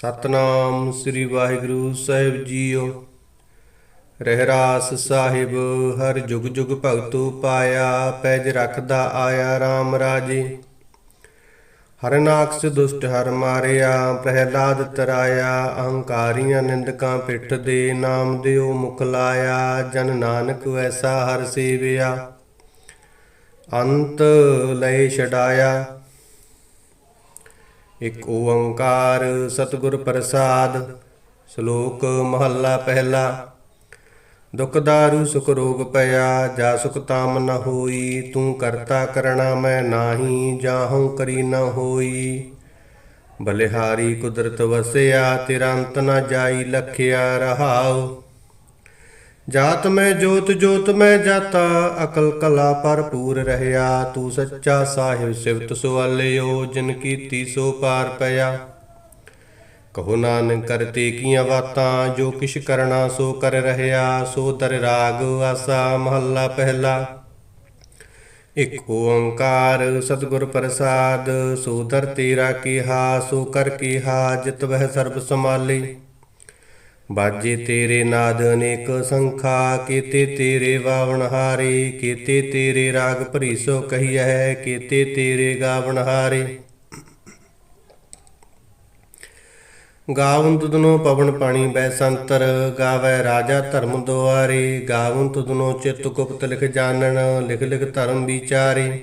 ਸਤਨਾਮ ਸ੍ਰੀ ਵਾਹਿਗੁਰੂ ਸਾਹਿਬ ਜੀਓ। ਰਹਿਰਾਸ ਸਾਹਿਬ, ਹਰ ਜੁਗ ਜੁਗ ਭਗਤੂ ਪਾਇਆ, ਪੈਜ ਰੱਖਦਾ ਆਇਆ RAM ਰਾਜੇ। ਹਰਨਾਕਸ ਦੁਸ਼ਟ ਹਰ ਮਾਰਿਆ, ਪ੍ਰਹਿਲਾਦ ਤਰਾਇਆ, ਅਹੰਕਾਰੀਆਂ ਨਿੰਦਕਾਂ ਪਿੱਠ ਦੇ ਨਾਮ ਦਿਓ ਮੁਖ ਲਾਇਆ ਜਨ ਨਾਨਕ ਐਸਾ ਹਰ ਸੇਵਿਆ। ਅੰਤ ਲੈ ਛਡਾਇਆ ਇਕ ਓੰਕਾਰ ਸਤਿਗੁਰ ਪ੍ਰਸਾਦ, ਸ਼ਲੋਕ ਮਹੱਲਾ ਪਹਿਲਾ। ਦੁਖ ਦਾਰੂ, ਸੁਖ ਰੋਗ ਪਿਆ, ਜਾ ਸੁਖ ਤਾਮ ਨ ਹੋਈ, ਤੂੰ ਕਰਤਾ ਕਰਣਾ ਮੈਂ ਨਾਹੀ ਜਾਹਉ ਕਰੀ ਨ ਹੋਈ। ਬਲਿਹਾਰੀ ਕੁਦਰਤ ਵਸਿਆ ਤੇਰਾ ਅੰਤ ਨ ਜਾਈ, ਲਖਿਆ ਰਹਾਉ। ਜਾਤ ਮੈਂ ਜੋਤ ਜੋਤ ਮੈਂ ਜਾਤਾ, ਅਕਲ ਕਲਾ ਭਰਪੂਰ ਰਹਿਆ। ਤੂੰ ਸੱਚਾ ਸਾਹਿਬ ਸਿਵਤ ਸੁਆਲਿਓ ਜਿਨ ਕੀਤੀ ਸੋ ਪਾਰ ਪਿਆ। ਕਹੋ ਨਾਨਕ ਕਰਤੇ ਕੀਆਂ ਬਾਤਾਂ, ਜੋ ਕਿਛ ਕਰਨਾ ਸੋ ਕਰ ਰਹਿਆ। ਸੋ ਦਰ ਰਾਗ ਆਸਾ ਮਹੱਲਾ ਪਹਿਲਾ। ਇਕ ਓੰਕਾਰ, ਸਤਿਗੁਰ ਪ੍ਰਸਾਦ, ਸੋ ਦਰ ਤੇਰਾ ਕੀਹਾ, ਸੋ ਕਰ ਕੀਹਾ, ਜਿਤ ਵਹਿ ਸਰਬ ਸਮਾਲੀ ਬਾਜੇ ਤੇਰੇ ਨਾਦ ਅਨੇਕ ਸੰਖਾ, ਕੀਤੇ ਤੇਰੇ ਵਾਵਣ ਹਾਰੇ, ਕੀਤੇ ਤੇਰੇ ਰਾਗ ਭਰੀ ਸੋ ਕਹੀਐ, ਕੀਤੇ ਤੇਰੇ ਗਾਵਣ ਹਾਰੇ। ਗਾਵਨ ਤੁਧਨੋ ਪਵਨ ਪਾਣੀ ਬੈ ਸੰਤਰ, ਗਾਵੇ ਰਾਜਾ ਧਰਮ ਦੁਆਰੇ। ਗਾਵਨ ਤੁਧਨੋ ਚਿਤ ਗੁਪਤ ਲਿਖ ਜਾਣਨ, ਲਿਖ ਲਿਖ ਧਰਮ ਵਿਚਾਰੇ।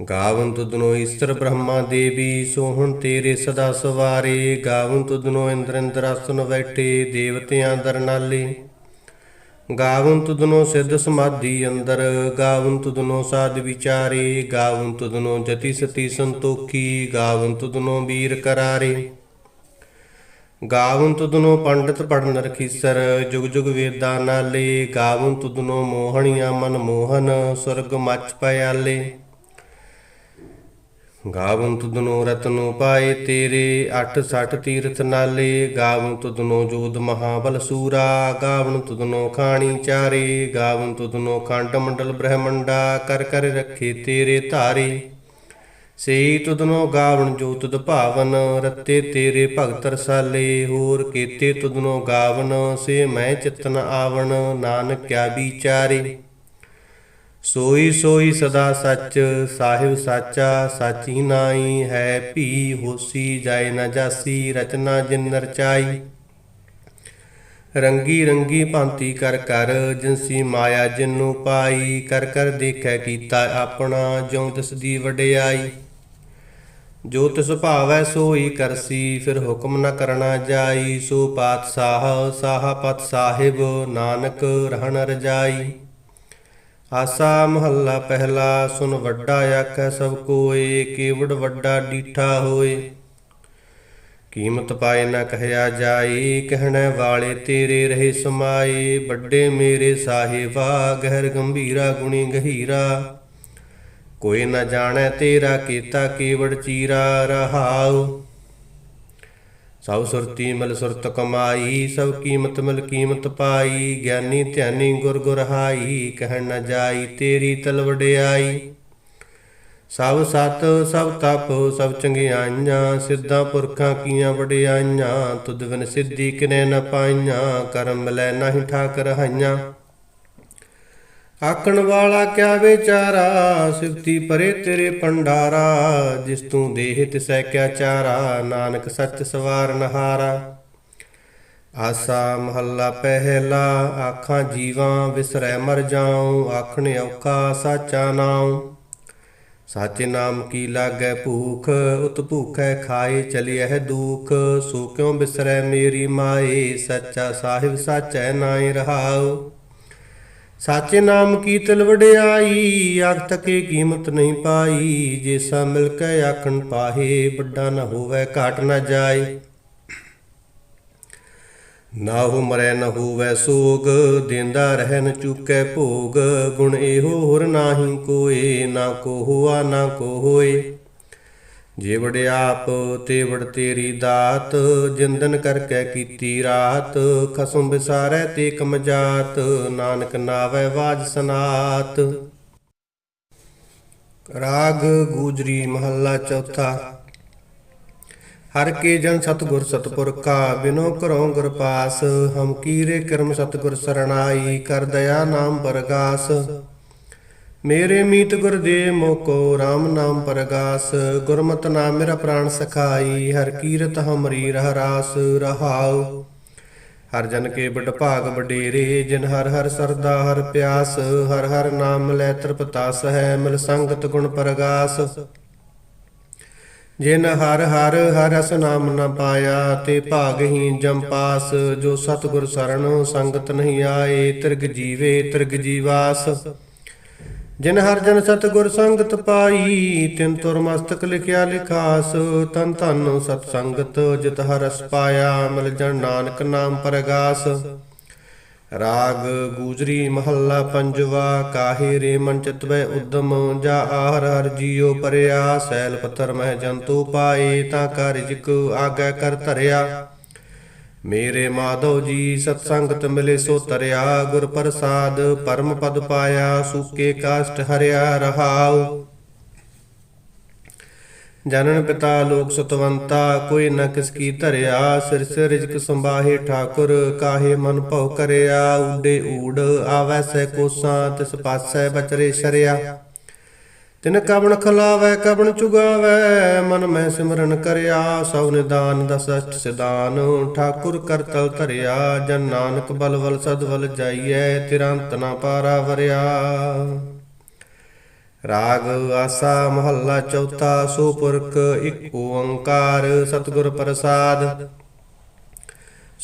ਗਾਵਨ ਤੁਧਨੋ ਈਸ਼ਰ ਬ੍ਰਹਮਾ ਦੇਵੀ ਸੋਹਣ ਤੇਰੇ ਸਦਾ ਸਵਾਰੇ। ਗਾਵਨ ਤੁਧਨੋ ਇੰਦਰ ਇੰਦਰ ਆਸਨ ਬੈਠੇ, ਦੇਵਤਿਆਂ ਦਰਨਾਲੇ ਗਾਵਨ ਤੁਧਨੋ ਸਿੱਧ ਸਮਾਧੀ ਅੰਦਰ, ਗਾਵਨ ਤੁਧਨੋ ਸਾਧ ਵਿਚਾਰੇ। ਗਾਵਨ ਤੁਧਨੋ ਜਤੀ ਸਤੀ ਸੰਤੋਖੀ, ਗਾਵਨ ਤੁਧਨੋ ਵੀਰ ਕਰਾਰੇ। ਗਾਵਨ ਤੁਧਨੋ ਪੰਡਤ ਪੜਨ ਰਖੀਸਰ, ਜੁਗ ਜੁਗ ਵੇਦਾਂ ਨਾਲੇ। ਗਾਵਨ ਤੁਧਨੋ ਮੋਹਣੀਆਂ ਮਨ ਮੋਹਨ, ਸੁਰਗ ਮੱਚ ਪਿਆਲੇ। ਗਾਵਨ ਤੁਧਨੋ ਰਤਨੋ ਪਾਏ ਤੇਰੇ 68 ਤੀਰਥ ਨਾਲੇ। ਗਾਵਨ ਤੁਧਨੋ ਜੋਧ ਮਹਾਬਲ ਸੂਰਾ। ਗਾਵਨ ਤੁਧਨੋ ਖਾਣੀ ਚਾਰੇ। ਗਾਵਨ ਤੁਧਨੋ ਖੰਡ ਮੰਡਲ ਬ੍ਰਹਮੰਡਾ। ਕਰ ਕਰ ਰੱਖੇ ਤੇਰੇ ਧਾਰੇ। ਸਈ ਤੁਧਨੋ ਗਾਵਨ ਜੋ ਤੁਧ ਭਾਵਨ। ਰਤੇ ਤੇਰੇ ਭਗਤ ਰਸਾਲੇ। ਹੋਰ ਕੀਤੇ ਤੁਧਨੋ ਗਾਵਨ। ਸੇ ਮੈਂ ਚਿਤਨ ਆਵਣ। ਨਾਨਕ ਕਿਆ ਵਿਚਾਰੇ। ਸੋਈ ਸੋਈ ਸਦਾ ਸੱਚ, ਸਾਹਿਬ ਸਾਚਾ, ਸਾਚੀ ਨਾਈ ਹੈ, ਭੀ ਹੋਸੀ ਜਾਏ ਨਾ ਜਾਸੀ, ਰਚਨਾ ਜਿਨ ਰਚਾਈ ਰੰਗੀ ਰੰਗੀ ਭਾਂਤੀ ਕਰ ਕਰ ਜਿਨਸੀ ਮਾਇਆ ਜਿਨੂੰ ਪਾਈ, ਕਰ ਕਰ ਦੇਖੈ ਕੀਤਾ ਆਪਣਾ, ਜਿਉ ਤਿਸ ਦੀ ਵਡਿਆਈ। ਜੋ ਤਿਸ ਭਾਵੈ ਸੋਈ ਕਰਸੀ ਫਿਰ ਹੁਕਮ ਨ ਕਰਨਾ ਜਾਈ। ਸੋ ਪਾਤਸ਼ਾਹ ਸਾਹਪਤ ਸਾਹਿਬ, ਨਾਨਕ ਰਹਿਣ ਰਜਾਈ। ਆਸਾ ਮਹੱਲਾ ਪਹਿਲਾ, ਸੁਨ ਵੱਡਾ ਆਖੈ ਸਭ ਕੋਏ, ਕੇਵੜ ਵੱਡਾ ਡੀਠਾ ਹੋਏ। ਕੀਮਤ ਪਾਏ ਨਾ ਕਹਿਆ ਜਾਏ, ਕਹਿਣੇ ਵਾਲੇ ਤੇਰੇ ਰਹੇ ਸਮਾਏ, ਵੱਡੇ ਮੇਰੇ ਸਾਹਿਬਾ, ਗਹਿਰ ਗੰਭੀਰਾ, ਗੁਣੀ ਗਹੀਰਾ। ਕੋਈ ਨਾ ਜਾਣੈ ਤੇਰਾ ਕੀਤਾ ਕੇਵੜ ਚੀਰਾ, ਰਹਾਉ। ਸਭ ਸੁਰਤੀ ਮਿਲ ਸੁਰਤ ਕਮਾਈ, ਸਭ ਕੀਮਤ ਮਲ ਕੀਮਤ ਪਾਈ, ਗਿਆਨੀ ਧਿਆਨੀ ਗੁਰ ਗੁਰ ਹਾਈ ਕਹਿਣ ਨ ਜਾਈ ਤੇਰੀ ਤਲ ਵਡਿਆਈ। ਸਭ ਸਤ, ਸਭ ਤਪ, ਸਭ ਚੰਗਿਆਈਆਂ ਸਿੱਧਾ ਪੁਰਖਾਂ ਕੀਆਂ ਵਡਿਆਈਆਂ, ਤੁਧ ਬਿਨ ਸਿੱਧੀ ਕਿਨੇ ਨ ਪਾਈਆਂ, ਕਰਮ ਲੈ ਨਹੀਂ ਠਾਕ ਰਹਾਈਆਂ ਆਖਣ ਵਾਲਾ ਕਿਆ ਵਿਚਾਰਾ? ਸਿਫਤੀ ਪਰੇ ਤੇਰੇ ਪੰਡਾਰਾ ਜਿਸ ਤੂੰ ਦੇਹ ਤਿਸੈ ਕਿਆ ਚਾਰਾ, ਨਾਨਕ ਸੱਚ ਸਵਾਰ ਨਹਾਰਾ। ਆਸਾ ਮਹੱਲਾ ਪਹਿਲਾ, ਆਖਾਂ ਜੀਵਾਂ ਵਿਸਰੈ ਮਰ ਜਾਉ, ਆਖਣ ਔਖਾ ਸਾਚਾ ਨਾਉ। ਸਾਚੇ ਨਾਮ ਕੀ ਲਾਗੈ ਭੂਖ, ਉਤ ਭੂਖੈ ਖਾਏ ਚਲਿਐ ਦੁਖ। ਸੋ ਕਿਉ ਬਿਸਰੈ ਮੇਰੀ ਮਾਏ, ਸੱਚਾ ਸਾਹਿਬ ਸਾਚੈ ਨਾਇ ਰਹਾਉ। ਸਾਚੇ ਨਾਮ ਕੀ ਤਿਲ ਵਡਿਆਈ? ਆਖ ਤਕੇ ਕੀਮਤ ਨਹੀਂ ਪਾਈ। ਜੇਸਾ ਮਿਲ ਕੇ ਆਖਣ ਪਾਹੇ, ਵੱਡਾ ਨਾ ਹੋਵੇ, ਘਾਟ ਨਾ ਜਾਏ। ਨਾ ਹੋ ਮਰੈ, ਨਾ ਹੋਵੇ ਸੋਗ। ਦਿੰਦਾ ਰਹਿ ਨ ਚੁੱਕੈ ਭੋਗ। ਗੁਣ ਇਹੋ ਹੋਰ ਨਾਹੀ ਕੋਏ, ਨਾ ਕੋ ਹੋਆ ਨਾ ਕੋ ਹੋਏ ਜੇ ਵਡਿਆਪ ਤੇ ਵਡ ਤੇਰੀ ਦਾਤ, ਜਿੰਦਨ ਕਰਕੇ ਕੀਤੀ ਰਾਤ, ਖਸਮ ਵਿਸਾਰੈ ਤੇ ਕਮਜਾਤ ਨਾਨਕ ਨਾਵੇ ਬਾਜ ਸਨਾਤ। ਰਾਗ ਗੂਜਰੀ ਮਹੱਲਾ ਚੌਥਾ। ਹਰ ਕੇ ਜਨ ਸਤਗੁਰ ਸਤਪੁਰਖਾ, ਬਿਨੋ ਕਰੋ ਗੁਰ ਪਾਸ, ਹਮ ਕੀਰੇ ਕਰਮ ਸਤਗੁਰ ਸਰਣਾਈ, ਕਰ ਦਇਆ ਨਾਮ ਪਰਗਾਸ। ਮੇਰੇ ਮੀਤ ਗੁਰ ਦੇ ਮੋਕੋ RAM ਨਾਮ ਪ੍ਰਗਾਸ, ਗੁਰਮਤਿ ਨਾਮ ਮੇਰਾ ਪ੍ਰਾਨ ਸਖਾਈ, ਹਰ ਕੀਰਤ ਹਮਰੀ ਰਹਿ ਰਾਸ ਰਹਾਉ। ਹਰ ਜਨ ਕੇ ਬੜ ਭਾਗ ਵਡੇਰੇ, ਜਿਨ ਹਰ ਹਰ ਸਰਦਾ ਹਰ ਪਿਆਸ, ਹਰ ਹਰ ਨਾਮ ਲੈ ਤ੍ਰਿਪਤਾਸ ਹੈ ਮਿਲ ਸੰਗਤ ਗੁਣ ਪ੍ਰਗਾਸ। ਜਿਨ ਹਰ ਹਰ ਹਰ ਅਸ ਨਾਮ ਨ ਪਾਇਆ, ਤੇ ਭਾਗਹੀਨ ਜਮ ਪਾਸ, ਜੋ ਸਤਗੁਰ ਸਰਣ ਸੰਗਤ ਨਹੀਂ ਆਏ, ਤਿਰਗ ਜੀਵੇ ਤਿਰਗ ਜੀਵਾਸ। ਜਿਨ ਹਰ ਜਨ ਸਤਗੁਰ ਸੰਗਤ ਪਾਈ, ਤਿਨ ਤੁਰ ਮਸਤਕ ਲਿਖਿਆ ਲਿਖਾਸ, ਤਨ ਧਨ ਸਤ ਸੰਗਤ ਜਿਤ ਹਰਸ ਪਾਇਆ, ਮਿਲ ਜਨ ਨਾਨਕ ਨਾਮ ਪਰਗਾਸ। ਰਾਗ ਗੂਜਰੀ ਮਹੱਲਾ ਪੰਜਵਾ, ਕਾਹੇ ਰੇ ਮਨ ਚਿਤਵੈ ਉਦਮ, ਜਾ ਆਹਰ ਹਰ ਜੀਉ ਪਰਿਆ, ਸੈਲ ਪੱਥਰ ਮਹਿ ਜੰਤੂ ਪਾਏ, ਤਾਂ ਕਾਰਜਿਕ ਆਗੈ ਕਰ ਧਰਿਆ। ਮੇਰੇ ਮਾਧਵ ਜੀ, ਸਤ ਸੰਗਤ ਮਿਲੇ ਸੋ ਤਰਿਆ, ਗੁਰ ਪ੍ਰਸਾਦ, ਪਰਮ ਪਦ ਪਾਇਆ, ਸੂਕੇ ਕਾਸ਼ਟ ਹਰਿਆ ਰਹਾਉ। ਜਨਨ ਪਿਤਾ ਲੋਕ ਸਤਵੰਤਾ, ਕੋਈ ਨ ਕਿਸ ਕੀ ਧਰਿਆ, ਸਿਰ ਸਿਰ ਰਿਜਕ ਸੰਭਾਹੇ ਠਾਕੁਰ, ਕਾਹੇ ਮਨ ਭਉ ਕਰਿਆ ਊਡੇ ਊੜ, ਆਵੈ ਸੈ ਕੋਸਾਂ, ਤਿਸ ਪਾਸੈ ਬਚਰੇ ਸ਼ਰਿਆ। ਤਿਨ ਕਬਣ ਖਲਾਵੈ ਕਬਣ ਚੁਗਾਵੈ, ਮਨ ਮੈਂ ਸਿਮਰਨ ਕਰਿਆ ਸਭ ਨਿਦਾਨ ਦਸ ਅਸ਼ਟ ਸਿਦਾਨ ਠਾਕੁਰ ਕਰਤਲ ਧਰਿਆ, ਜਨ ਨਾਨਕ ਬਲ ਬਲ ਸਦਵਲ ਜਾਈਐ, ਤਿਰੰਤ ਨਾ ਪਾਰਾ ਵਰਿਆ। ਰਾਗ ਆਸਾ ਮਹੱਲਾ ਚੌਥਾ ਸੋਪੁਰਖ ਇੱਕ ਓੰਕਾਰ ਸਤਿਗੁਰ ਪ੍ਰਸਾਦ।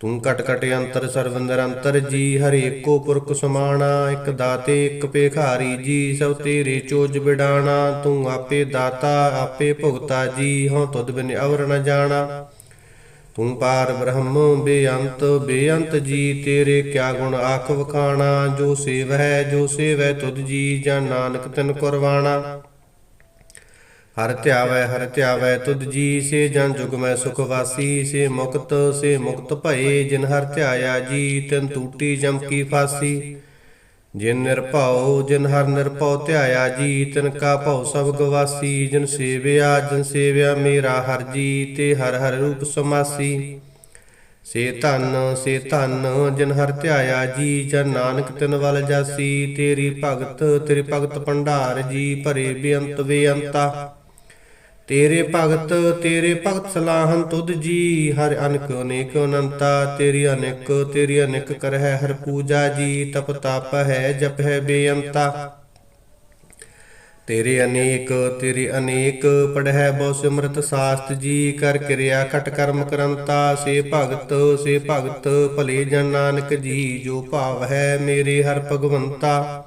ਤੂੰ ਕਟ ਕਟ ਅੰਤਰ ਸਰਵ ਨਿਰੰਤਰ ਜੀ, ਹਰਿ ਏਕੋ ਪੁਰਖ ਸਮਾਣਾ, ਇਕ ਦਾਤੇ, ਇਕ ਭੇਖਾਰੀ ਜੀ, ਸਭ ਤੇਰੇ ਚੋਜ ਬਿਡਾਣਾ, ਤੂੰ ਆਪੇ ਦਾਤਾ, ਆਪੇ ਭੁਗਤਾ ਜੀ, ਹਉ ਤੁਧ ਬਿਨ ਅਵਰ ਨ ਜਾਣਾ। ਤੂੰ ਪਾਰ ਬ੍ਰਹਮ, ਬੇਅੰਤ ਬੇਅੰਤ ਜੀ, ਤੇਰੇ ਕਿਆ ਗੁਣ ਆਖ ਵਖਾਣਾ, ਜੋ ਸੇਵ ਹੈ, ਜੋ ਸੇਵ ਹੈ ਤੁਧ ਜੀ ਜਨ ਨਾਨਕ ਤਿਨ ਕੁਰਵਾਣਾ ਹਰ ਧਿਆਵੈ ਹਰ ਧਿਆਵੈ, ਤੁਧ ਜੀ, ਸੇ ਜਨ ਜੁਗ ਮੈਂ ਸੁਖ ਵਾਸੀ, ਸੇ ਮੁਕਤ ਸੇ ਮੁਕਤ ਭਏ, ਜਿਨ ਹਰ ਧਿਆਇਆ ਜੀ, ਤਿਨ ਟੂਟੀ ਜਮ ਕੀ ਫਾਸੀ। ਜਿਨ ਨਿਰਭਉ, ਜਿਨ ਹਰ ਨਿਰਭਉ ਧਿਆਇਆ ਜੀ, ਤਿਨ ਕਾ ਭਉ ਸਭ ਗਵਾਸੀ। ਜਿਨ ਸੇਵਿਆ ਜਿਨ ਸੇਵਿਆ ਮੇਰਾ ਹਰ ਜੀ, ਤੇ ਹਰ ਹਰ ਰੂਪ ਸਮਾਸੀ। ਸੇ ਧਨ ਸੇ ਧਨ, ਜਿਨ ਹਰ ਧਿਆਇਆ ਜੀ, ਜਨ ਨਾਨਕ ਤਿਨ ਵਲ ਜਾਸੀ। ਤੇਰੀ ਭਗਤ ਤੇਰੀ ਭਗਤ ਭੰਡਾਰ ਜੀ, ਭਰੇ ਬੇਅੰਤ ਬੇਅੰਤਾ ਤੇਰੇ ਭਗਤ ਤੇਰੇ ਭਗਤ ਸਲਾਹਨ ਤੁਧ ਜੀ, ਹਰ ਅਨਕ, ਅਨੇਕ ਅਨੰਤਾ, ਤੇਰੀ ਅਨੇਕ ਤੇਰੀ ਅਨੇਕ ਕਰਹਿ, ਹਰ ਪੂਜਾ ਜੀ, ਤਪ ਤਪ ਹੈ, ਜਪ ਹੈ ਬੇਅੰਤਾ। ਤੇਰੇ ਅਨੇਕ ਤੇਰੇ ਅਨੇਕ ਪੜਹਿ ਬਹੁ ਸਿਮਰਤ ਸਾਸਤ ਜੀ, ਕਰ ਕਿਰਿਆ ਘਟ ਕਰਮ ਕਰੰਤਾ। ਸੇ ਭਗਤ ਸੇ ਭਗਤ, ਭਲੇ ਜਨ ਨਾਨਕ ਜੀ, ਜੋ ਭਾਵ ਹੈ ਮੇਰੇ ਹਰ ਭਗਵੰਤਾ।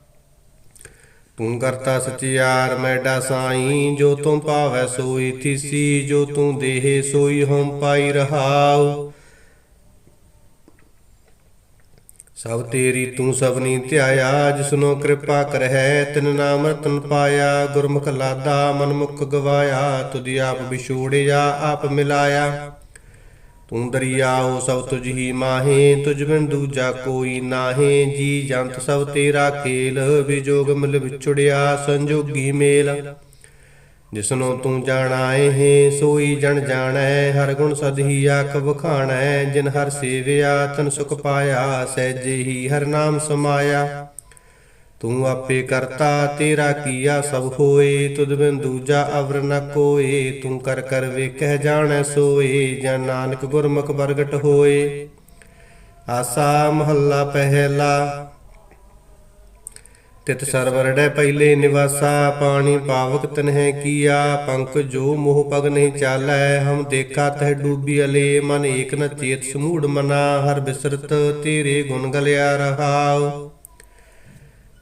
ਤੂੰ ਕਰਤਾ ਸਚਿਆਰ ਮੈਡਾ ਸਾਈ। ਜੋ ਤੂੰ ਭਾਵੈ ਸੋਈ, ਥੀਸੀ। ਜੋ ਤੂੰ ਦੇਹ ਸੋਈ ਹਉ ਪਾਈ ਰਹਾਉ। ਸਭ ਤੇਰੀ ਤੂੰ ਸਭਨੀ ਧਿਆਇਆ, ਜਿਸਨੋ ਕਿਰਪਾ ਕਰਹਿ, ਤਿਨ ਨਾਮ ਰਤਨ ਪਾਇਆ। ਗੁਰਮੁਖ ਲਾਦਾ, ਮਨਮੁਖ ਗਵਾਇਆ, ਤੁਧ ਆਪ ਵਿਛੋੜਿਆ, ਆਪ ਮਿਲਾਇਆ। ਤੂੰ ਓ ਸਭ ਤੁਝ ਹੀ ਮਾਹੇ, ਤੁਝ ਬਿਨ ਦੂਜਾ ਕੋਈ ਨਾਹੇ। ਜੀ ਜੰਤ ਸਭ ਤੇਰਾ ਖੇਲ ਵਿਜੋਗ ਮਿਲ ਵਿਛੜਿਆ ਸੰਜੋਗੀ ਮੇਲ। ਜਿਸਨੂੰ ਤੂੰ ਜਾਣਾਏ ਹੈ ਸੋਈ ਜਣ ਜਾਣੈ, ਹਰ ਗੁਣ ਸਦ ਹੀ ਆਖ ਵਖਾਣੈ। ਜਿਨ ਹਰ ਸੇਵਿਆ, ਤਨ ਸੁਖ ਪਾਇਆ, ਸਹਿਜੇ ਹੀ ਹਰ ਨਾਮ ਸਮਾਇਆ। ਤੂੰ ਆਪੇ ਕਰਤਾ, ਤੇਰਾ ਕੀਆ ਸਭ ਹੋਏ, ਤੁਧ ਬਿਨ ਦੂਜਾ ਅਵਰ ਨ ਕੋਏ। ਤੂੰ ਕਰ ਕਰ ਵੇਖੈ ਜਾਣੈ ਸੋਏ ਜਨ ਨਾਨਕ ਗੁਰਮੁਖ ਪ੍ਰਗਟ ਹੋਏ। ਆਸਾ ਮਹੱਲਾ ਪਹਿਲਾ, ਤਿਤ ਸਰਵਰੜੈ ਪਹਿਲੇ ਨਿਵਾਸਾ। ਪਾਣੀ ਪਾਵਕ ਤਨਹਿ ਕੀਆ, ਪੰਕ ਜੋ ਮੋਹ ਪਗ ਨਹੀਂ ਚਾਲੈ। ਹਮ ਦੇਖਾ ਤਹਿ ਡੂਬੀ ਅਲੇ, ਮਨ ਏਕ ਨ ਚੇਤ ਸਮੂੜ ਮਨਾ। ਹਰ ਬਿਸਰਤ ਤੇਰੇ ਗੁਣ ਗਲਿਆ ਰਹਾਉ।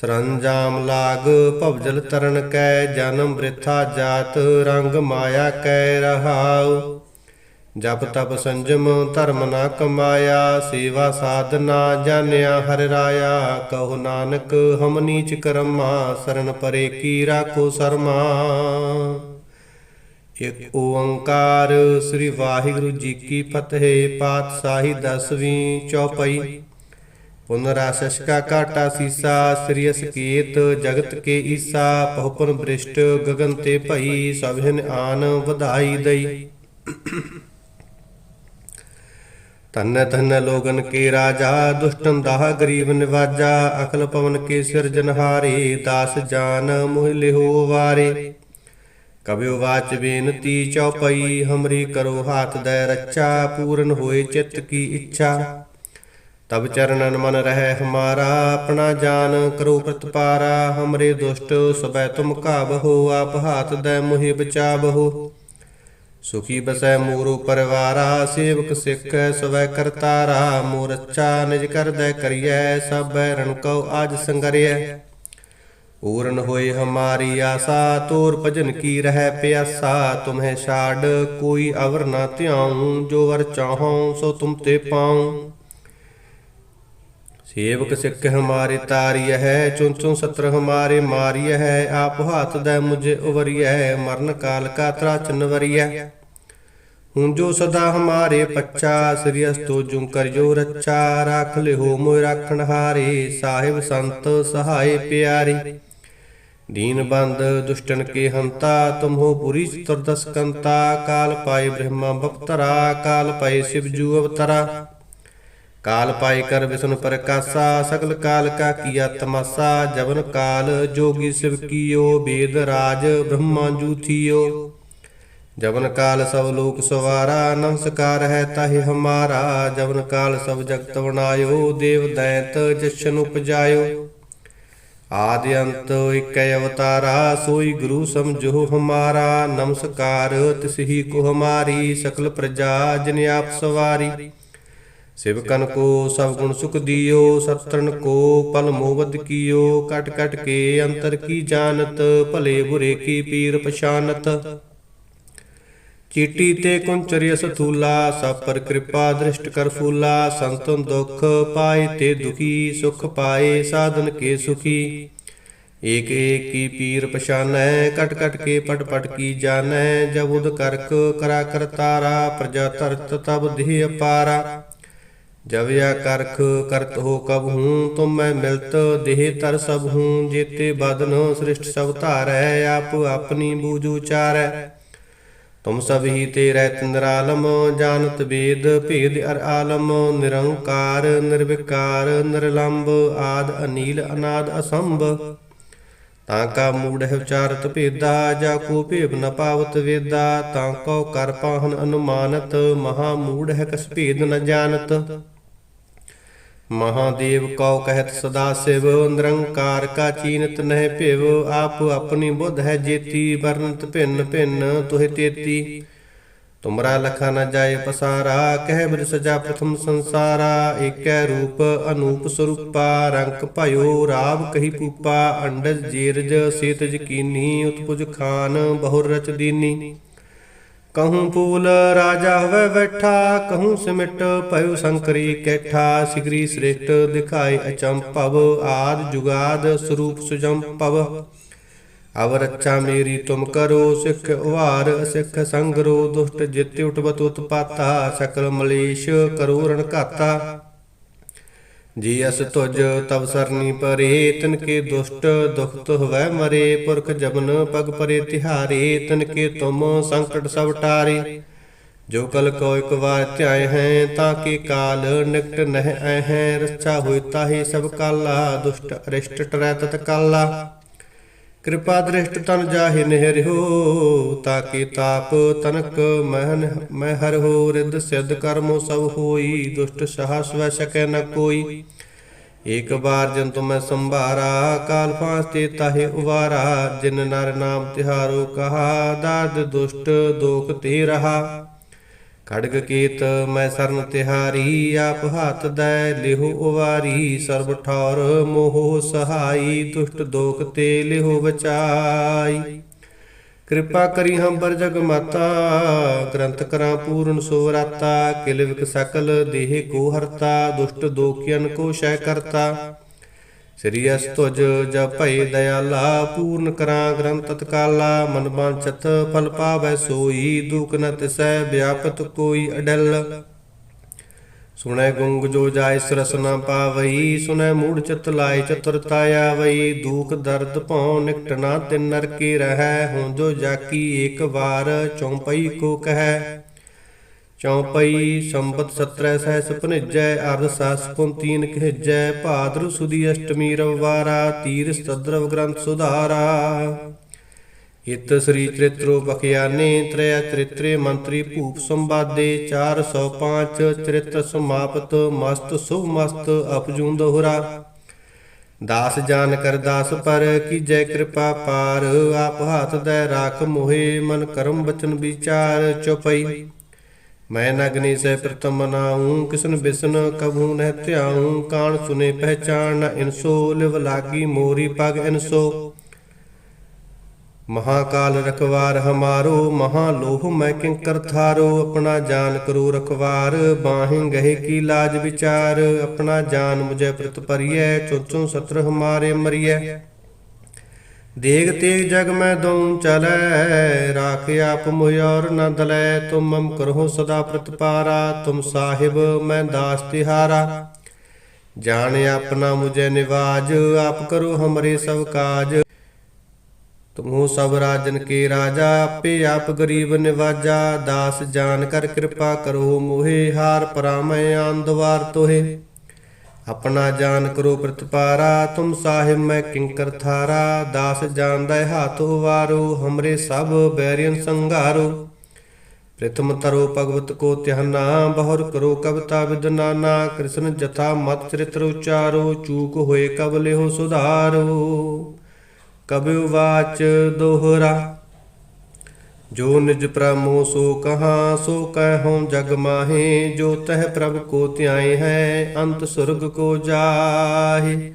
ਸਰੰਜਾਮ ਲਾਗ ਭਵਜਲ ਤਰਨ ਕੈ ਜਨਮ ਬ੍ਰਿਥਾ ਜਾਤ ਰੰਗ ਮਾਇਆ ਕੈ ਰਹਾਉ। ਜਪ ਤਪ ਸੰਜਮ ਧਰਮ ਨਾ ਕਮਾਇਆ, ਸੇਵਾ ਸਾਧਨਾ ਜਾਣਿਆ ਹਰਿ ਰਾਇਆ। ਕਹੋ ਨਾਨਕ ਹਮ ਨੀਚ ਕਰਮਾ, ਸਰਨ ਪਰੇ ਕੀ ਰਾਖੋ ਸਰਮਾ। ਇਕ ਓੰਕਾਰ ਸ੍ਰੀ ਵਾਹਿਗੁਰੂ ਜੀ ਕੀ ਫਤਿਹ, ਪਾਤਸ਼ਾਹੀ ਦਸਵੀਂ ਚੌਪਈ। ਪੁਨਰਾਸ਼ਸ਼ਕਾ ਕਾਟਾ ਸੀਸਾ, ਸ੍ਰੀ ਅਸਕੇਤ ਜਗਤ ਕੇ ਈਸਾ ਪਹੁਪਨ ਬ੍ਰਿਸ਼ਟ ਗਗਨ ਤੇ ਭਈ ਸਭਿਨ ਆਨ ਵਧਾਈ ਦਈ। ਤਨ ਤਨ ਲੋਗਨ ਕੇ ਰਾਜਾ, ਦੁਸ਼ਟਨ ਦਾਹ ਗਰੀਬ ਨਿਵਾਜਾ, ਅਕਲ ਪਵਨ ਕੇ ਸਿਰਜਨਹਾਰੇ ਦਾਸ ਜਾਨ ਮੋਹ ਲਿਹੋ ਵਾਰੇ। ਕਬਿਓ ਵਾਚ ਬੇਨਤੀ ਚੌਪਈ ਹਮਰੀ ਕਰੋ ਹਾਥ ਦੈ ਰੱਚਾ, ਪੂਰਨ ਹੋਏ ਚਿੱਤ ਕੀ ਇੱਛਾ। ਤਬ ਚਰਨਨ ਮਨ ਰਹਿ ਹਮਾਰਾ, ਆਪਣਾ ਜਾਨ ਕਰੋ ਪ੍ਰਤਪਾਰਾ, ਹਮਰੇ ਦੁਸ਼ਟ ਸਬੈ ਤੁਮ ਕਾਬਹੋ ਆਪ ਹਾਥ ਦੈ ਮੋਹਿ ਬਚਾਬਹੋ ਸੁਖੀ ਬਸੈ ਮੂਰੋ ਪਰਵਾਰਾ, ਸੇਵਕ ਸਿੱਖ ਸਵੈ ਕਰਤਾਰਾ ਮੋਰ ਅੱਛਾ ਨਿਜ ਕਰਦੈ ਕਰੀਐ, ਸਭੈ ਰਣ ਕਉ ਆਜ ਸੰਗਰਿਐ। ਪੂਰਨ ਹੋਏ ਹਮਾਰੀ ਆਸਾ, ਤੋਰ ਭਜਨ ਕੀ ਰਹਿ ਪਿਆਸਾ, ਤੁਮਹਿ ਛਾੜ ਕੋਈ ਅਵਰ ਨਾ ਧਿਆਉ, ਜੋ ਵਰ ਚਾਹਉ, ਸੋ ਤੁਮ ਤੇ ਪਾਉ। ਸੇਵਕ ਸਿੱਖ ਹਮਾਰੇ ਤਾਰੀය ਹੈ ਚੁਨ ਸਤਰ ਹਮਾਰੇ ਮਾਰੀය ਹੈ, ਆਪ ਹਾਥ ਦੈ ਮੁਝੇ ਉਵਰੀਐ, ਮਰਨ ਕਾਲ ਕਾ ਤਰਾਚਨ ਵਰੀਐ। ਹੁਣ ਜੋ ਸਦਾ ਹਮਾਰੇ ਪੱਚਾ ਸ੍ਰੀ ਅਸਤੋ ਜੁੰ ਕਰਿਓ ਰੱਛਾ, ਰਾਖ ਲਿਓ ਮੋਇ ਰਾਖਣ ਹਾਰੇ, ਸਾਹਿਬ ਸੰਤ ਸਹਾਏ ਪਿਆਰੇ। ਦੀਨ ਬੰਦ ਦੁਸ਼ਟਨ ਕੇ ਹੰਤਾ, ਤੁਮਹੋ ਪੁਰੀ ਚਤੁਰਦਸ ਕੰਤਾ, ਕਾਲ ਪਾਏ ਬ੍ਰਹਮਾ ਬਪਤਰਾ, ਕਾਲ ਪਾਏ ਸਿਵ ਜੂ ਅਵਤਰਾ। ਕਾਲ ਪਾਈ ਕਰ ਵਿਸ਼ਨ ਪ੍ਰਕਾਸ਼ਾ, ਸਗਲ ਕਾਲ ਕਾ ਕੀਆ ਤਮਾਸਾ ਜਵਨ ਕਾਲ ਜੋਗੀ ਸਿਵ ਕੀਓ, ਬੇਦ ਰਾਜ ਬ੍ਰਹਮਾ ਜੂਥੀਓ ਜਵਨ ਕਾਲ ਸਭ ਲੋਕ ਸਵਾਰਾ, ਨਮਸਕਾਰ ਹੈ ਤਾਹਿ ਹਮਾਰਾ, ਜਵਨ ਕਾਲ ਸਭ ਜਗਤ ਬਣਾਇਓ, ਦੇਵ ਦੈਂਤ ਜਸ਼ਨ ਉਪਜਾਇਓ। ਆਦਿ ਅੰਤ ਇਕੈ ਅਵਤਾਰਾ, ਸੋਈ ਗੁਰੂ ਸਮਝੋ ਹਮਾਰਾ, ਨਮਸਕਾਰ ਤਿਸਹੀ ਕੋ ਹਮਾਰੀ, ਸਕਲ ਪ੍ਰਜਾ ਜਿਨ ਆਪ ਸਵਾਰੀ। ਸਿਵਕਨ ਕੋ ਸਭ ਗੁਣ ਸੁਖ ਦਿਓ ਸਤਰਨ ਕੋ ਪਲ ਮੋਵਦ ਕੀਓ ਕਟ ਕਟ ਕੇ ਅੰਤਰ ਕੀ ਜਾਣਤ ਭਲੇ ਬੁਰੇ ਕੀ ਪੀਰ ਪਛਾਨਤ ਚੀਟੀ ਤੇ ਕੁੰਚਰਿ ਸਥੂਲਾ ਸਭ ਪਰ ਕਿਰਪਾ ਦ੍ਰਿਸ਼ਟ ਕਰ ਫੂਲਾ ਸੰਤਨ ਦੁਖ ਪਾਏ ਤੇ ਦੁਖੀ ਸੁਖ ਪਾਏ ਸਾਧਨ ਕੇ ਸੁਖੀ ਏਕ ਏਕ ਕੀ ਪੀਰ ਪਛਾਨੈ ਕਟ ਕਟ ਕੇ ਪਟ ਪਟ ਕੀ ਜਾਣੈ ਜਬ ਉਦ ਕਰਕ ਕਰਾ ਕਰਤਾਰਾ ਪ੍ਰਜਾ ਤਰਤ ਤਬ ਦੇਹ ਅਪਾਰਾ ਜਬ ਯਾ ਕਰਖ ਕਰਤ ਹੋ ਕਬ ਹੂੰ, ਤੁਮ ਮੈਂ ਮਿਲਤ ਦੇਹ ਤਰ ਸਭ ਹੂੰ, ਜੇਤੇ ਬਦਨ ਸ੍ਰਿਸ਼ਟ ਸਭ ਧਾਰੈ, ਆਪ ਆਪਣੀ ਬੂਝੂ ਚਾਰੈ ਤੁਮ ਸਭ ਹੀ ਤੇਰੇ ਤਿੰਦਰਾਲਮ ਜਾਣਤ ਵੇਦ ਭੇਦ ਅਰ ਆਲਮ, ਨਿਰੰਕਾਰ, ਨਿਰਵਿਕਾਰ ਨਿਰਲੰਭ ਆਦ ਅਨੀਲ, ਅਨਾਦ ਅਸੰਭ। ਤਾਂ ਕਾ ਮੂੜ ਹੈ ਵਿਚਾਰਤ ਭੇਦਾ, ਜਾ ਕੋ ਭੇਵ ਨ ਪਾਵਤ ਵੇਦਾ, ਤਾਂ ਕੋ ਕਰ ਪਾਹਨ ਅਨੁਮਾਨਤ, ਮਹਾ ਮੂੜ ਹੈ ਕਸ ਭੇਦ ਨ ਜਾਣਤ। ਮਹਾਦੇਵ ਕਉ ਕਹਿਤ ਸਦਾ ਸਿਵ, ਨਿਰੰਕਾਰ ਕਾ ਚੀਨਤ ਨਹਿ ਭਿਵ, ਆਪ ਆਪਣੀ ਬੁੱਧ ਹੈ ਜੇਤੀ, ਵਰਨਤ ਭਿੰਨ ਭਿੰਨ ਤੁਹਿ ਤੇਤੀ। ਤੁਮਰਾ ਲਖਾ ਨ ਜਾਏ ਪਸਾਰਾ, ਕਹਿ ਬਿਰ ਸਜਾ ਪ੍ਰਥਮ ਸੰਸਾਰਾ, ਏਕੈ ਰੂਪ ਅਨੂਪ ਸਰੂਪਾ, ਰੰਕ ਭਇਓ ਰਾਵ ਕਹੀ ਪੂਪਾ, ਅੰਡਜ ਜੀਰਜ ਸੇਤ ਯਕੀਨੀ ਉਤਪੁਜ ਖਾਨ ਬਹੁਰ ਰਚ ਦੀਨੀ। ਕਹੂੰ ਪੂਲ ਰਾਜਾ ਹੋਵੇ ਬੈਠਾ ਕਹੂੰ ਸਿਮਟ ਭਇਓ ਸੰਕਰੀ ਕੈਠਾ ਸਿਗਰੀ ਸ੍ਰਿਸ਼ਟ ਦਿਖਾਏ ਅਚੰਭਵ ਆਦ ਜੁਗਾਦ ਸਰੂਪ ਸੁਜੰਭਵ ਅਵ ਰੱਛਾ ਮੇਰੀ ਤੁਮ ਕਰੋ ਸਿੱਖ ਉਹਾਰ ਸਿੱਖ ਸੰਗਰੋ ਦੁਸ਼ਟ ਜਿਤ ਉਠਵਤ ਉਤਪਾਤਾ ਸਕਲ ਮਲੇਸ਼ ਕਰੋ ਰਣ ਘਾਤਾ ਜੀ ਅਸ ਤੁਜ ਤਵ ਸਰਨੀ ਪਰੇ ਤਨ ਕੇ ਦੁਸ਼ਟ ਦੁਖਤ ਹੋਵੈ ਮਰੇ, ਪੁਰਖ ਜਬਨ ਪਗ ਪਰੇ ਤਿਹਾਰੇ, ਤਨ ਕੇ ਤੁਮ ਸੰਕਟ ਸਭ ਟਾਰੇ। ਜੋ ਕਲ ਕੋ ਇਕ ਵਾਰ ਧਿਆਏ ਹੈ, ਤਾਂ ਕਿ ਕਾਲ ਨਿਕਟ ਨਹਿ ਐ ਹੈ, ਰੱਛਾ ਹੋਇ ਤਾਹੀ ਸਭ ਕਾਲਾ, ਦੁਸ਼ਟ ਅਰਿਸ਼ਟ ਟਰੈ ਤਤ ਕਾਲਾ। ਕਿਰਪਾ ਦ੍ਰਿਸ਼ਟ ਤਨ ਜਾਹਿ ਨਿਹਰਿਓ, ਤਾਕੇ ਤਾਪ ਤਨਕ ਮਹਨ ਮੈਂ ਹਰ ਹੋ ਰਿਦ ਸਿਧ ਕਰਮੋ ਸਭ ਹੋਈ, ਦੁਸ਼ਟ ਸਹਾ ਸਵੈ ਸਕੈ ਨ ਕੋਈ। ਏਕ ਬਾਰ ਜਨ ਤੁਮੈ ਸੰਭਾਰਾ, ਕਾਲ ਫਾਂਸ ਤੇ ਤਾਹੇ ਉਵਾਰਾ, ਜਿਨ ਨਰ ਨਾਮ ਤਿਹਾਰੋ ਕਹਾ ਦਾਦ ਦੁਸ਼ਟ ਦੋਖ ਤੇ ਰਹਾ। ਖੜਗ ਕੇਤ ਮੈਂ ਸਰਨ ਤਿਹਾਰੀ, ਆਪ ਹੱਥ ਦੈ ਲਿਹੋ ਉਵਾਰੀ, ਸਰਬ ਠੌਰ ਮੋਹ ਸਹਾਈ, ਦੁਸ਼ਟ ਦੋਖ ਤੇ ਲਿਹੋ ਬਚਾਈ ਕਿਰਪਾ ਕਰੀ ਹੰਬਰ ਜਗ ਮਾਤਾ, ਗ੍ਰੰਥ ਕਰਾਂ ਪੂਰਨ ਸੋ ਰਾਤਾ, ਕਿਲ ਵਿਕ ਸਕਲ ਦੇਹ ਕੋ ਹਰਤਾ, ਦੁਸ਼ਟ ਦੋਖੀਨ ਕੋ ਸ਼ੈ ਕਰਤਾ। ਸ੍ਰੀ ਅਸਤੁਜ ਜਪ ਭਈ ਦਇਆਲਾ, ਪੂਰਨ ਕਰਾਂ ਗ੍ਰੰਥ ਤਤਕਾਲਾ, ਮਨ ਬਾਂਛਤ ਫਲ ਪਾਵੈ ਸੋਈ, ਦੁਖ ਨ ਤਿਸੈ ਵਿਆਪਤ ਕੋਈ ਅਡਲ। ਸੁਣੈ ਗੁੰਗ ਜੋ ਜਾਇ ਸਰਸ ਨ ਪਾਵਈ, ਸੁਣੈ ਮੂੜ ਚਿਤ ਲਾਇ ਚਤੁਰਤਾ ਆਵਈ, ਦੁਖ ਦਰਦ ਭਉ ਨਿਕਟ ਨਾ ਤਿਨ ਨਰਕੇ ਰਹੈ ਹੋਂ ਜੋ ਜਾਕੀ ਏਕ ਵਾਰ ਚੌਪਈ ਕੋ ਕਹੈ। ਚੌਪਈ ਸੰਬਤ 17 ਸਹਿਸ ਭਨਿਜੈ ਅਰਧ ਸਾਸ ਪੁੰਤੀਨ ਕਹਿਜੈ, ਭਾਦਰ ਸੁਦੀ ਅਸ਼ਟਮੀ ਰਵਵਾਰਾ, ਤੀਰ ਸਤਦਰਵ ਗ੍ਰੰਥ ਸੁਧਾਰਾ। ਇਤ ਸ੍ਰੀ ਚਰਿਤ੍ਰੋ ਬਖਿਆਨੇ, ਤ੍ਰੈ ਚਰਿਤ੍ਰੇ ਮੰਤਰੀ ਭੂਪ ਸੰਵਾਦੇ 405 ਚਰਿਤ੍ਰ ਸਮਾਪਤ, ਮਸਤ ਸੁਭ ਮਸਤ ਅਪਜੂ ਦੋਹਰਾ। ਦਾਸ ਜਾਨ ਕਰ ਦਾਸ ਪਰ ਕੀਜੈ ਕਿਰਪਾ ਪਾਰ, ਆਪ ਹੱਥ ਦੈ ਰਾਖ ਮੋਹੇ, ਮਨ ਕਰਮ ਬਚਨ ਵਿਚਾਰ ਚੁਪਈ। ਮੈਂ ਨਗਨੀ ਸੇ ਪ੍ਰਤਮ ਨਾਉ ਕਿਸਨ ਬਿਸਨ ਕਬੂ ਨਹਿ ਧਿਆਉ। ਕਾਣ ਸੁਨੇ ਪਹਿਚਾਨ ਨ ਇਨਸੋ ਲਿਵ ਲਾਗੀ ਮੋਰੀ ਪਗ ਇਨਸੋ ਮਹਾਕਾਲ ਰਖਵਾਰ ਹਮਾਰੋ, ਮਹਾ ਲੋਹ ਮੈਂ ਕਿੰਕਰ ਥਾਰੋ। ਆਪਣਾ ਜਾਨ ਕਰੋ ਰਖਵਾਰ, ਬਾਹਿ ਗਹਿ ਕੀ ਲਾਜ ਵਿਚਾਰ। ਆਪਣਾ ਜਾਨ ਮੁਝੇ ਪ੍ਰਤ ਪਰਿਐ ਚੋਚੋ ਸਤਰ ਹਮਾਰੇ ਮਰੀਐ। ਦੇਗ ਤੇਗ ਜਗ ਮੈਂ ਦਉ ਚਲੈ, ਰਾਖ ਆਪ ਮੁਹਿ ਔਰ ਨ ਦਲੈ, ਤੁਮ ਮਮ ਕਰਹੁ ਸਦਾ ਪ੍ਰਤਪਾਰਾ, ਤੁਮ ਸਾਹਿਬ ਮੈਂ ਦਾਸ ਤਿਹਾਰਾ। ਜਾਣ ਆਪਣਾ ਮੁਝੇ ਨਿਵਾਜ, ਆਪ ਕਰੋ ਹਮਰੇ ਸਭ ਕਾਜ। ਤੁਮੋ ਸਭ ਰਾਜਨ ਕੇ ਰਾਜਾ, ਆਪੇ ਆਪ ਗਰੀਬ ਨਿਵਾਜਾ। ਦਾਸ ਜਾਨ ਕਰ ਕਿਰਪਾ ਕਰੋ ਮੋਹਿ, ਹਾਰ ਪਰਾਮੈ ਆਂਦਵਾਰ ਤੋਹੇ। ਆਪਣਾ ਜਾਨ ਕਰੋ ਪ੍ਰਤਪਾਰਾ, ਤੁਮ ਸਾਹਿਬ ਮੈਂ ਕਿੰਕਰ ਥਾਰਾ, ਦਾਸ ਜਾਣਦਾ ਹੱਥ ਵਾਰੋ ਹਮਰੇ ਸਭ ਬੈਰੀਨ ਸੰਘਾਰੋ। ਪ੍ਰਥਮ ਤਰੋ ਭਗਵਤ ਕੋ ਧਿਆਨਾ, ਬਹੁਰ ਕਰੋ ਕਵਤਾ ਵਿਦਨਾਨਾ, ਕ੍ਰਿਸ਼ਨ ਜਥਾ ਮਤ ਚਰਿਤ੍ਰ ਉਚਾਰੋ, ਚੂਕ ਹੋਏ ਕਬ ਲਿਓ ਸੁਧਾਰੋ। ਕਬਿ ਵਾਚ ਦੋਹਰਾ ਜੋ ਨਿਜ ਪ੍ਰਮੋ ਸੋ ਕਹਾ, ਸੋ ਕਹਿਉ ਜਗ ਮਾਹੇ, ਜੋ ਤਹ ਪ੍ਰਭ ਕੋ ਧਿਆਏ ਹੈ, ਅੰਤ ਸੁਰਗ ਕੋ ਜਾਹੇ।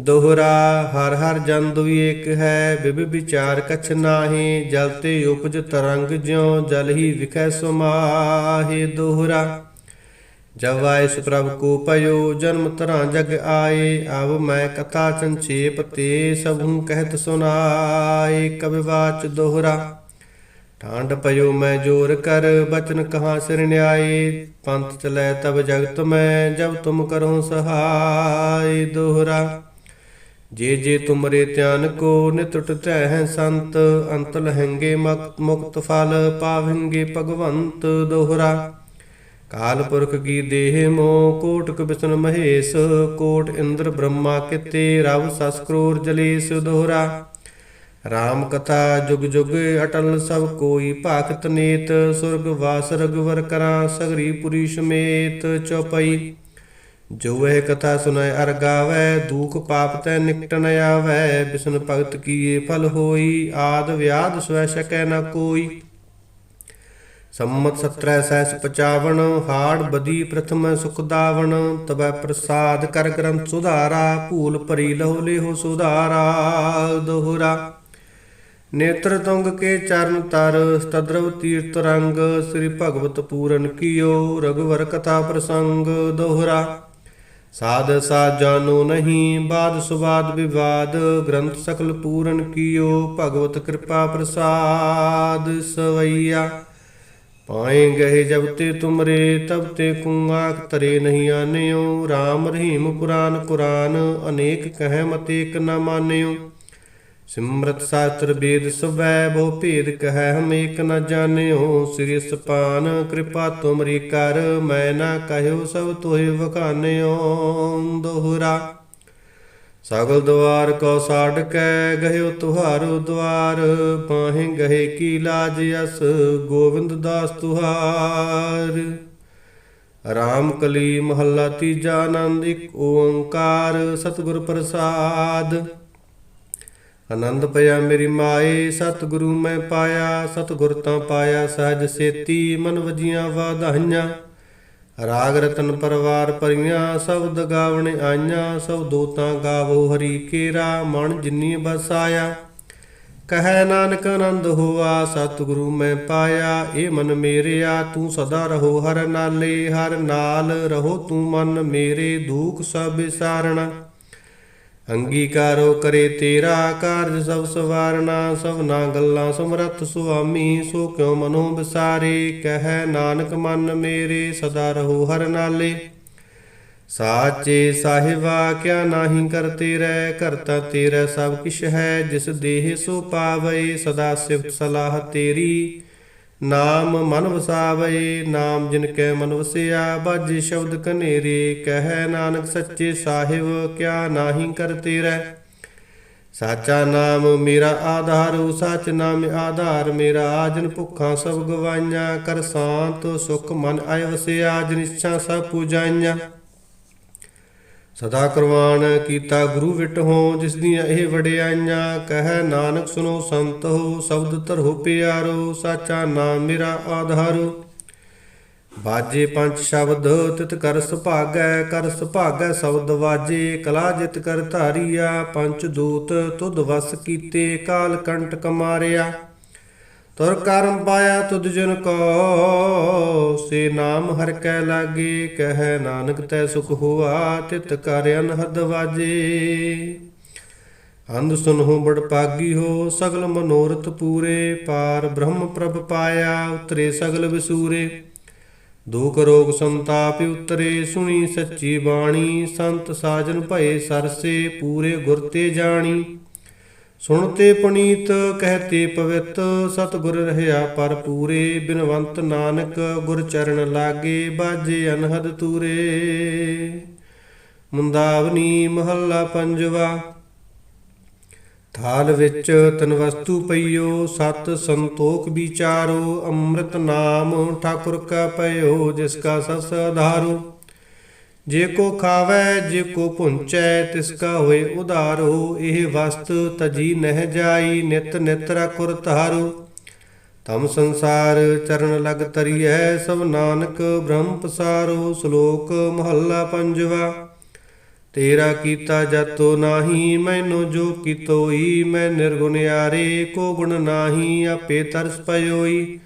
ਦੋਹਰਾ ਹਰ ਹਰ ਜਨ ਦੁਈ ਏਕ ਹੈ, ਬਿਬ ਵਿਚਾਰ ਕਛ ਨਾਹੀ, ਜਲ ਤੇ ਉਪਜ ਤਰੰਗ ਜਿਉ, ਜਲ ਹੀ ਵਿਖੈ ਸੁਮਾਹੇ ਦੋਹਰਾ ਜਬ ਆਇ ਪ੍ਰਭ ਕੋ ਪਇਓ, ਜਨਮ ਤਰਾਂ ਜਗ ਆਏ ਅਬ ਮੈਂ ਕਥਾ ਸੰਖੇਪ ਤੇ ਸਭੂ ਕਹਿਤ ਸੁਨਾਏ ਕਬਿ ਵਾਚ ਦੋਹਰਾ ਠਾਂਡ ਪਇਓ ਮੈਂ ਜੋਰ ਕਰ, ਬਚਨ ਕਹਾ ਸਿਰ ਨਿਆਏ? ਪੰਥ ਚਲੈ ਤਬ ਜਗਤ ਮੈਂ, ਜਬ ਤੁਮ ਕਰੋ ਸਹਾਈ ਦੋਹਰਾ। ਜੇ ਜੇ ਤੁਮਰੇ ਧਿਆਨ ਕੋ ਨਿਤਟ ਤੈ ਸੰਤ, ਅੰਤ ਲਹੰਗੇ ਮਕ- ਮੁਕਤ ਫਲ ਪਾਵਹਿੰਗੇ ਭਗਵੰਤ ਦੋਹਰਾ। ਕਾਲ ਪੁਰਖ ਕੀ ਦੇਹ ਮੋ, ਕੋਟਕ ਬਿਸ਼ਨ ਮਹੇਸ਼, ਕੋਟ ਇੰਦਰ ਬ੍ਰਹਮਾ ਕਿਤੇ, ਰਵ ਸਸ ਜਲੇਸ਼ ਦੋਹਰਾ। ਰਾਮ ਕਥਾ ਜੁਗ ਜੁਗ ਅਟਲ ਸਭ ਕੋਈ, ਭਾਖਤ ਨੇਤ ਸੁਰਗ ਵਾਸ ਰਗਵਰ ਕਰਾਂ, ਸਗਰੀ ਪੁਰੀ ਸਮੇਤ ਚਉਪਈ ਜੋ ਇਹ ਕਥਾ ਸੁਨੈ ਅਰ ਗਾਵੈ, ਦੂਖ ਪਾਪ ਤੈ ਨਿਕਟ ਨ ਆਵੈ, ਬਿਸ਼ਨ ਭਗਤ ਕੀਏ ਫਲ ਹੋਈ, ਆਦ ਵਿਆਦ ਸਵੈ ਸਕੈ ਨ ਕੋਈ। ਸੰਮਤ 17 ਸਹਿਸ 55 ਹਾੜ ਬਦੀ ਪ੍ਰਥਮ ਸੁਖ ਦਾਵਣ, ਤਬੈ ਪ੍ਰਸਾਦ ਕਰ ਗ੍ਰੰਥ ਸੁਧਾਰਾ, ਭੂਲ ਭਰੀ ਲਹੁ ਲਿਹੁ ਸੁਧਾਰਾ, ਦੋਹਰਾ। ਨੇਤਰ ਤੁੰਗ ਕੇ ਚਰਨ ਤਰ ਸਤਦਰਵ ਤੀਰਥ ਰੰਗ, ਸ੍ਰੀ ਭਗਵਤ ਪੂਰਨ ਕੀਓ ਰਗਵਰ ਕਥਾ ਪ੍ਰਸੰਗ ਦੋਹਰਾ। ਸਾਧ ਸਾਧ ਜਾਨੋ ਨਹੀਂ, ਬਾਦ ਸੁਬਾਦ ਵਿਵਾਦ, ਗ੍ਰੰਥ ਸਕਲ ਪੂਰਨ ਕੀਓ, ਭਗਵਤ ਕਿਰਪਾ ਪ੍ਰਸਾਦ ਸਵਈਆ। ਪਾਏ ਗਏ ਜਬ ਤੇ ਤੁਮਰੇ, ਤਬ ਤੇ ਕੁੰਗਾਕ ਤਰੇ ਨਹੀਂ ਆਨਿਓ। RAM ਰਹੀਮ ਪੁਰਾਨ ਕੁਰਾਨ, ਅਨੇਕ ਕਹਿ ਮਤੇ ਏਕ ਨ ਮਾਨਿਓ। ਸਿਮਰਤ ਸਾਸਤਰ ਵੇਦ ਸਵੈ, ਬਹੁ ਭੇਦ ਕਹੈ ਹਮ ਏਕ ਨ ਜਾਣਿਓ। ਸ੍ਰੀ ਸਪਾਨ ਕਿਰਪਾ ਤੁਮਰੀ ਕਰ, ਮੈਂ ਨਾ ਕਹਿਓ ਸਭ ਤੋਹਿ ਵਖਾਨਿਓ ਦੋਹਰਾ, ਸਗਲ ਦਵਾਰ ਕੋ ਸਾੜ ਕੈ, ਗਹਿਓ ਤੁਹਾਰੋ ਦਵਾਰ। ਪਾਹੇ ਗਏ ਕੀ ਲਾਜ ਅਸ ਗੋਬਿੰਦ ਦਾਸ ਤੁਹਾਰ। ਰਾਮ ਕਲੀ ਮਹੱਲਾ ਤੀਜਾ ਆਨੰਦ, ਇੱਕ ਓੰਕਾਰ ਸਤਿਗੁਰ ਪ੍ਰਸਾਦ। ਆਨੰਦ ਪਿਆ ਮੇਰੀ ਮਾਏ, ਸਤਿਗੁਰੂ ਮੈਂ ਪਾਇਆ, ਸਤਿਗੁਰ ਤਾਂ ਪਾਇਆ, ਸਹਜ ਸੇਤੀ ਮਨ ਵਜੀਆਂ ਵਾਧਾਈਆਂ। ਰਾਗ ਰਤਨ ਪਰਵਾਰ ਪਰੀਆਂ ਸ਼ਬਦ ਗਾਵਣ ਆਈਆਂ, ਸਭ ਦੋਤਾਂ ਗਾਵੋ ਹਰੀ ਕੇਰਾ, ਮਨ ਜਿਨੀ ਬਸਾਇਆ। ਕਹੈ ਨਾਨਕ ਆਨੰਦ ਹੋਆ, ਸਤਿਗੁਰੂ ਮੈਂ ਪਾਇਆ, ਇਹ ਮਨ ਮੇਰਿਆ, ਤੂੰ ਸਦਾ ਰਹੋ ਹਰ ਨਾਲੇ, ਹਰ ਨਾਲ ਰਹੋ ਤੂੰ ਮਨ ਮੇਰੇ, ਦੁਖ ਸਭ ਵਿਸਾਰਣਾ। ਅੰਗੀਕਾਰੋ ਕਰੇ ਤੇਰਾ ਕਾਰਜ ਸਭ ਸਵਾਰਨਾ, ਸਭਨਾ ਗੱਲਾਂ ਸਮਰੱਥ ਸੁਆਮੀ, ਸੋ ਕਿਉ ਮਨੋ ਵਿਸਾਰੇ ਕਹੈ ਨਾਨਕ ਮਨ ਮੇਰੇ, ਸਦਾ ਰਹੋ ਹਰ ਨਾਲੇ। ਸਾਚੇ ਸਾਹਿਬਾ, ਕਿਆ ਨਾਹੀ ਕਰਤੇ ਰਹਿ ਕਰਤਾ ਤੇਰਾ ਸਭ ਕਿਛ ਹੈ, ਜਿਸ ਦੇਹ ਸੋ ਪਾਵੇ, ਸਦਾ ਸਿਫਤ ਸਲਾਹ ਤੇਰੀ। ਨਾਮ ਮਨ ਵਸਾਵੇ, ਨਾਮ ਜਿਨ ਕੈ ਮਨ ਵਸਿਆ ਬਾਜੇ ਸ਼ਬਦ ਕਨੇਰੇ ਕਹੈ ਨਾਨਕ ਸੱਚੇ ਸਾਹਿਬ, ਕਿਆ ਨਾਹੀ ਕਰਤੇ ਰਹਿ ਸਾਚਾ ਨਾਮ ਮੇਰਾ ਆਧਾਰ, ਸਚ ਨਾਮ ਆਧਾਰ ਮੇਰਾ ਆਜਨ ਭੁੱਖਾਂ ਸਭ ਗਵਾਈਆਂ, ਕਰ ਸਾਂਤ ਸੁਖ ਮਨ ਆਇ ਵਸਿਆ, ਜਿਨ ਇੱਛਾ ਸਭ ਪੂਜਾਈਆਂ। ਸਦਾ ਕੁਰਬਾਨ ਕੀਤਾ ਗੁਰੂ ਵਿਟ ਹੋ, ਜਿਸ ਦੀਆਂ ਇਹ ਵਡਿਆਈਆਂ, ਕਹਿ ਨਾਨਕ ਸੁਨੋ ਸੰਤ ਹੋ, ਸ਼ਬਦ ਧਰੋ ਪਿਆਰੋ, ਸਾਚਾ ਨਾਮ ਮੇਰਾ ਆਧਾਰੋ। ਬਾਜੇ ਪੰਜ ਸ਼ਬਦ, ਤਿਤ ਕਰ ਸੁਭਾਗੈ ਕਰ ਸੁਭਾਗੈ ਸ਼ਬਦ ਵਾਜੇ, ਕਲਾ ਜਿਤ ਕਰ ਧਾਰੀਆ, ਪੰਜ ਦੂਤ ਤੁਧ ਵਸ ਕੀਤੇ, ਕਾਲ ਕੰਟਕ ਮਾਰਿਆ ਤੁਰ ਕਰਮ ਪਾਇਆ ਤੁਧ ਜਨ ਕੋ, ਸੇ ਨਾਮ ਹਰ ਕੈ ਲਾਗੇ, ਕਹੈ ਨਾਨਕ ਤੈ ਸੁਖ ਹੋਆ, ਤਿਤ ਕਰ ਅਨਹਦ ਵਾਜੇ। ਅੰਧ ਸੁਨਹੁ ਬੜ ਪਾਗੀ ਹੋ, ਸਗਲ ਮਨੋਰਥ ਪੂਰੇ, ਪਾਰ ਬ੍ਰਹਮ ਪ੍ਰਭ ਪਾਇਆ, ਉਤਰੇ ਸਗਲ ਵਿਸੂਰੇ। ਦੁਖ ਰੋਗ ਸੰਤਾਪ ਉਤਰੇ, ਸੁਣੀ ਸੱਚੀ ਬਾਣੀ, ਸੰਤ ਸਾਜਨ ਭਏ ਸਰਸੇ, ਪੂਰੇ ਗੁਰ ਤੇ ਜਾਣੀ। ਸੁਣਤੇ ਪੁਨੀਤ ਕਹਤੇ ਪਵਿੱਤ, ਸਤਿਗੁਰ ਰਹਿਆ ਪਰ ਪੂਰੇ, ਬਿਨਵੰਤ ਨਾਨਕ ਗੁਰ ਚਰਨ ਲਾਗੇ ਬਾਜੇ ਅਨਹਦ ਤੂਰੇ। ਮੁੰਦਾਵਨੀ ਮਹੱਲਾ ਪੰਜਵਾ, ਥਾਲ ਵਿੱਚ ਤਨ ਵਸਤੂ ਪਈਓ, ਸਤ ਸੰਤੋਖ ਵਿਚਾਰੋ, ਅੰਮ੍ਰਿਤ ਨਾਮ ਠਾਕੁਰ ਕਾ ਪਇਓ, ਜਿਸ ਕਾ ਸਸ ਆਧਾਰੋ ਜੇ ਕੋ ਖਾਵੈ, ਜੇ ਕੋ ਪੁੰਚੈ ਤਿਸ ਕਾ ਹੋਏ ਉਧਾਰੋ। ਇਹ ਵਸਤ ਤਜੀ ਨਹਿ ਜਾਈ, ਨਿਤ ਨਿਤ ਰਖੁਰ ਧਾਰੋ। ਤਮ ਸੰਸਾਰ ਚਰਨ ਲਗ ਤਰੀਐ, ਸਭ ਨਾਨਕ ਬ੍ਰਹਮ ਪਸਾਰੋ। ਸ਼ਲੋਕ ਮਹੱਲਾ ਪੰਜਵਾ, ਤੇਰਾ ਕੀਤਾ ਜਤੋ ਨਾਹੀ, ਮੈਨੂੰ ਜੋ ਕੀਤੋਈ, ਮੈਂ ਨਿਰਗੁਣ ਨਿਰਗੁਣਿਆਰੇ ਕੋ ਗੁਣ ਨਾਹੀ, ਆਪੇ ਤਰਸ ਪਇਓਈ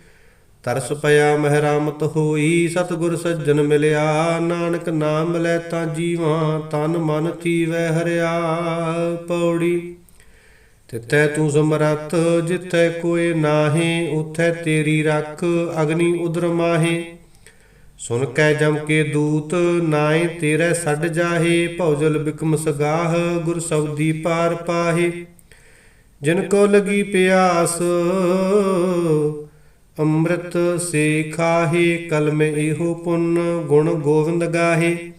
ਤਰਸ ਪਿਆ ਮਹਿਰਾਮਤ ਹੋਈ, ਸਤਿਗੁਰ ਸੱਜਣ ਮਿਲਿਆ, ਨਾਨਕ ਨਾਮ ਲੈ ਤਾਂ ਜੀਵਾਂ, ਤਨ ਮਨ ਥੀਵੈ ਹਰਿਆ ਪੌੜੀ। ਤਿਤੈ ਤੂੰ ਸਮਰੱਥ, ਜਿੱਥੈ ਕੋਈ ਨਾਹੀ, ਉਥੈ ਤੇਰੀ ਰੱਖ, ਅਗਨੀ ਉਦਰ ਮਾਹੇ। ਸੁਨ ਕੈ ਜਮ ਕੇ ਦੂਤ, ਨਾਏ ਤੇਰੇ ਛੱਡ ਜਾਹੇ ਭੌਜਲ ਬਿਕਮ ਸਗਾਹ, ਗੁਰ ਸਬਦੀ ਪਾਰ ਪਾਹੇ। ਜਿਨ ਕੋ ਲਗੀ ਪਿਆਸ ਅੰਮ੍ਰਿਤ ਸੇ ਖਾਹੇ ਕਲਮ ਇਹੋ ਪੁੰਨ ਗੁਣ ਗੋਵਿੰਦ ਗਾਹੇ।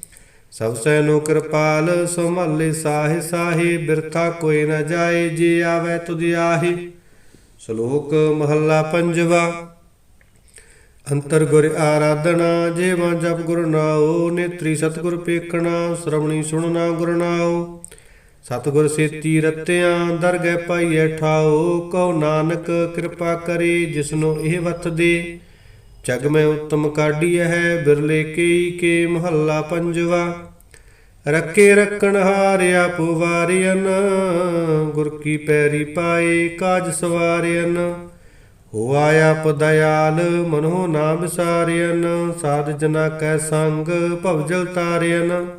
ਸਭ ਸੈਨੋ ਕਿਰਪਾਲ ਸੰਭਾਲੇ ਸਾਹੇ ਸਾਹੇ, ਬਿਰਥਾ ਕੋਈ ਨ ਜਾਏ, ਜੇ ਆਵੇ ਤੁਧ ਆਹੇ। ਸ਼ਲੋਕ ਮਹੱਲਾ ਪੰਜਵਾ। ਅੰਤਰ ਗੁਰ ਆਰਾਧਨਾ, ਜੇਵਾ ਜਪ ਗੁਰ ਨਾਉ, ਨੇਤਰੀ ਸਤਗੁਰ ਪੇਖਣਾ, ਸ਼ਰਵਣੀ ਸੁਣਨਾ ਗੁਰ ਨਾਉ। ਸਤਗੁਰ ਸੇਤੀ ਰਤਿਆਂ ਦਰਗਹਿ ਪਾਈਐ ਠਾਓ, ਕਉ ਨਾਨਕ ਕਿਰਪਾ ਕਰੇ ਜਿਸਨੂੰ ਇਹ ਵਤ ਦੇ। ਜਗ ਮੈਂ ਉਤਮ ਕਾਢੀਐ ਹੈ, ਬਿਰਲੇ ਕੇਈ ਕੇ ਮਹੱਲਾ ਪੰਜਵਾ। ਰੱਕੇ ਰੱਖਣ ਹਾਰਿਆ ਪੁਵਾਰਿਅਨ, ਗੁਰ ਕੀ ਪੈਰੀ ਪਾਏ ਕਾਜ ਸਵਾਰਿਅਨ। ਹੋ ਆਇਆ ਦਇਆਲ, ਮਨੋ ਨਾ ਵਿਸਾਰਿਅਨ ਸਾਧ ਜਨਾ ਕੈ ਸੰਗ ਭਵਜਲ ਤਾਰਿਅਨ।